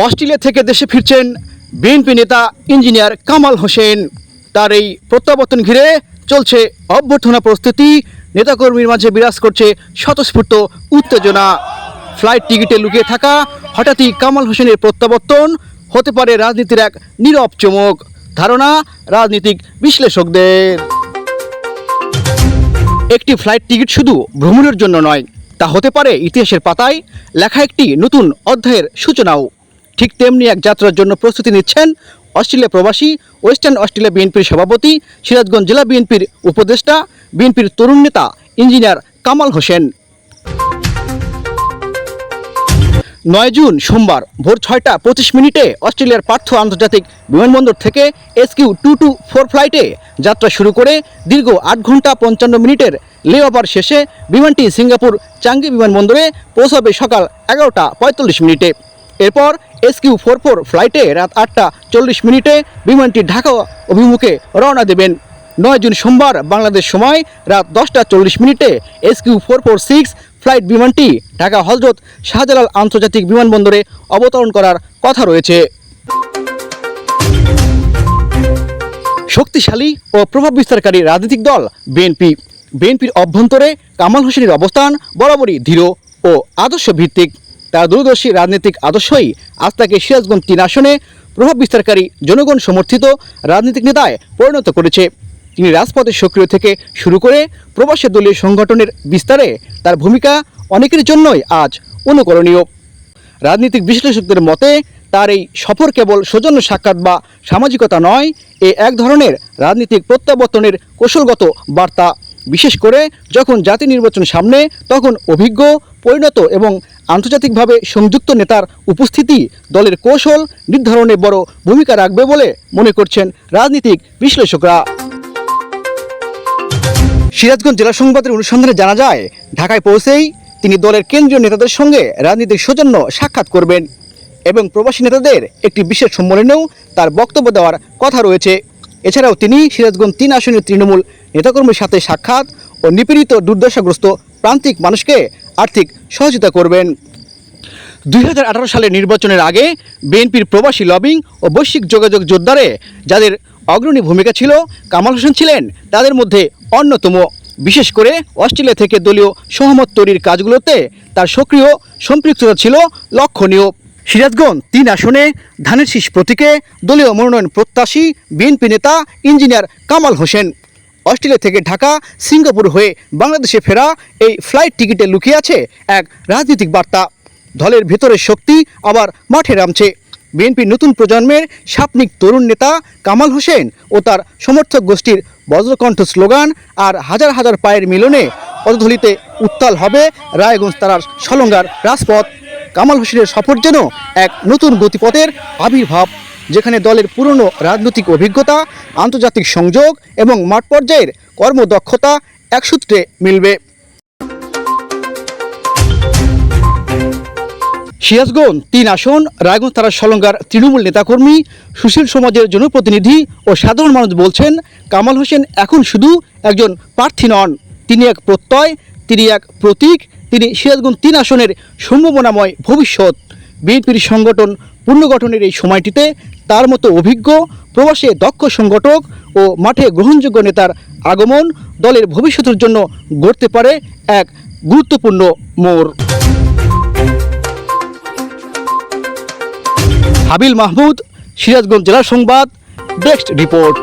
Australia থেকে দেশে ফিরছেন বিএনপি নেতা ইঞ্জিনিয়ার কামাল হোসেন। তার এই প্রত্যাবর্তন ঘিরে চলছে অভ্যর্থনা প্রস্তুতি। নেতাকর্মীর মাঝে বিরাজ করছে স্বতঃস্ফূর্ত উত্তেজনা। ফ্লাইট টিকিটে লুকিয়ে থাকা হঠাৎই কামাল হোসেনের প্রত্যাবর্তন। হতে পারে রাজনীতির এক নীরব চমক। ধারণা, রাজনীতিক বিশ্লেষকদের। একটি ফ্লাইট টিকিট শুধু ভ্রমণের জন্য নয়, তা হতে পারে ইতিহাসের পাতায় লেখা একটি নতুন অধ্যায়ের সূচনাও। ঠিক তেমনি এক যাত্রার জন্য প্রস্তুতি নিচ্ছেন অস্ট্রেলিয়া প্রবাসী, ওয়েস্টার্ন অস্ট্রেলিয়া বিএনপির সভাপতি, সিরাজগঞ্জ জেলা বিএনপির উপদেষ্টা, বিএনপির তরুণ নেতা ইঞ্জিনিয়ার কামাল হোসেন। নয় জুন সোমবার ভোর ছয়টা পঁচিশ মিনিটে অস্ট্রেলিয়ার পার্থ আন্তর্জাতিক বিমানবন্দর থেকে এসকিউ টু টু ফোর ফ্লাইটে যাত্রা শুরু করে দীর্ঘ আট ঘণ্টা পঞ্চান্ন মিনিটের লে ওভার শেষে বিমানটি সিঙ্গাপুর চাঙ্গি বিমানবন্দরে পৌঁছাবে সকাল এগারোটা পঁয়তাল্লিশ মিনিটে। এরপর এসকিউ ফোর ফোর ফ্লাইটে রাত আটটা চল্লিশ মিনিটে বিমানটি ঢাকা অভিমুখে রওনা দেবেন। নয় জুন সোমবার বাংলাদেশ সময় রাত দশটা চল্লিশ মিনিটে SQ four four six flight বিমানটি ঢাকা হজরত শাহজালাল আন্তর্জাতিক বিমানবন্দরে অবতরণ করার কথা রয়েছে। শক্তিশালী ও প্রভাব বিস্তারকারী রাজনৈতিক দল বিএনপি। বিএনপির অভ্যন্তরে কামাল হোসেনের অবস্থান বরাবরই দৃঢ় ও আদর্শ ভিত্তিক তার দূরদর্শী রাজনৈতিক আদর্শই আজ তাকে সিরাজগঞ্জ তিন আসনে প্রভাব বিস্তারকারী জনগণ সমর্থিত রাজনৈতিক নেতায় পরিণত করেছে। তিনি রাজপথে সক্রিয় থেকে শুরু করে প্রবাসী দলীয় সংগঠনের বিস্তারে তার ভূমিকা অনেকের জন্যই আজ অনুকরণীয়। রাজনৈতিক বিশ্লেষকদের মতে, তার এই সফর কেবল সৌজন্য সাক্ষাৎ বা সামাজিকতা নয়, এ এক ধরনের রাজনৈতিক প্রত্যাবর্তনের কৌশলগত বার্তা। বিশেষ করে যখন জাতি নির্বাচন সামনে, তখন অভিজ্ঞ, পরিণত এবং আন্তর্জাতিকভাবে সংযুক্ত নেতার উপস্থিতি দলের কৌশল নির্ধারণে বড় ভূমিকা রাখবে বলে মনে করছেন রাজনীতিক বিশ্লেষকরা। সিরাজগঞ্জ জেলা সংবাদের অনুসন্ধানে জানা যায়, ঢাকায় পৌঁছেই তিনি দলের কেন্দ্রীয় নেতাদের সঙ্গে রাজনীতির সৌজন্য সাক্ষাৎ করবেন এবং প্রবাসী নেতাদের একটি বিশেষ সম্মেলনেও তার বক্তব্য দেওয়ার কথা রয়েছে। এছাড়াও তিনি সিরাজগঞ্জ তিন আসনের তৃণমূল নেতাকর্মীর সাথে সাক্ষাৎ ও নিপীড়িত দুর্দশাগ্রস্ত প্রান্তিক মানুষকে আর্থিক সহযোগিতা করবেন। দুই হাজার আঠারো সালের নির্বাচনের আগে বিএনপির প্রবাসী লবিং ও বৈশ্বিক যোগাযোগ জোরদারে যাদের অগ্রণী ভূমিকা ছিল কামাল হোসেন ছিলেন, তাদের মধ্যে অন্যতম। বিশেষ করে অস্ট্রেলিয়া থেকে দলীয় সহমত তৈরির কাজগুলোতে তার সক্রিয় সম্পৃক্ততা ছিল লক্ষণীয়। সিরাজগঞ্জ তিন আসনে ধানের শীষ প্রতীকে দলীয় মনোনয়ন প্রত্যাশী বিএনপি নেতা ইঞ্জিনিয়ার কামাল হোসেন। অস্ট্রেলিয়া থেকে ঢাকা, সিঙ্গাপুর হয়ে বাংলাদেশে ফেরা এই ফ্লাইট টিকিটে লুকিয়ে আছে এক রাজনৈতিক বার্তা। দলের ভেতরের শক্তি আবার মাঠে নামছে। বিএনপির নতুন প্রজন্মের সাপনিক তরুণ নেতা কামাল হোসেন ও তার সমর্থক গোষ্ঠীর বজ্রকণ্ঠ স্লোগান আর হাজার হাজার পায়ের মিলনে পদধলিতে উত্তাল হবে রায়গঞ্জ তারার সলঙ্গার রাজপথ। কামাল হোসেনের সফর যেন এক নতুন গতিপথের আবির্ভাব। যেখানে দলের পুরনো রাজনৈতিক অভিজ্ঞতা, আন্তর্জাতিক সংযোগ এবং মাঠ পর্যায়ের কর্মদক্ষতা এক সূত্রে মিলবে। সিরাজগঞ্জ তিন আসন, রায়গঞ্জ তারা সলঙ্গার তৃণমূল নেতাকর্মী সুশীল সমাজের জনপ্রতিনিধি ও সাধারণ মানুষ বলছেন, কামাল হোসেন এখন শুধু একজন প্রার্থী নন। তিনি এক প্রত্যয়, তিনি এক প্রতীক, তিনি সিরাজগঞ্জ তিন আসনের সম্ভাবনাময় ভবিষ্যৎ। বিএনপির সংগঠন পুনর্গঠনের এই সময়টিতে তার মতো অভিজ্ঞ, প্রবাসে দক্ষ সংগঠক ও মাঠে গ্রহণযোগ্য নেতার আগমন দলের ভবিষ্যতের জন্য গড়তে পারে এক গুরুত্বপূর্ণ মোড়। হাবিল মাহমুদ, সিরাজগঞ্জ জেলা সংবাদ, ডেস্ক রিপোর্ট।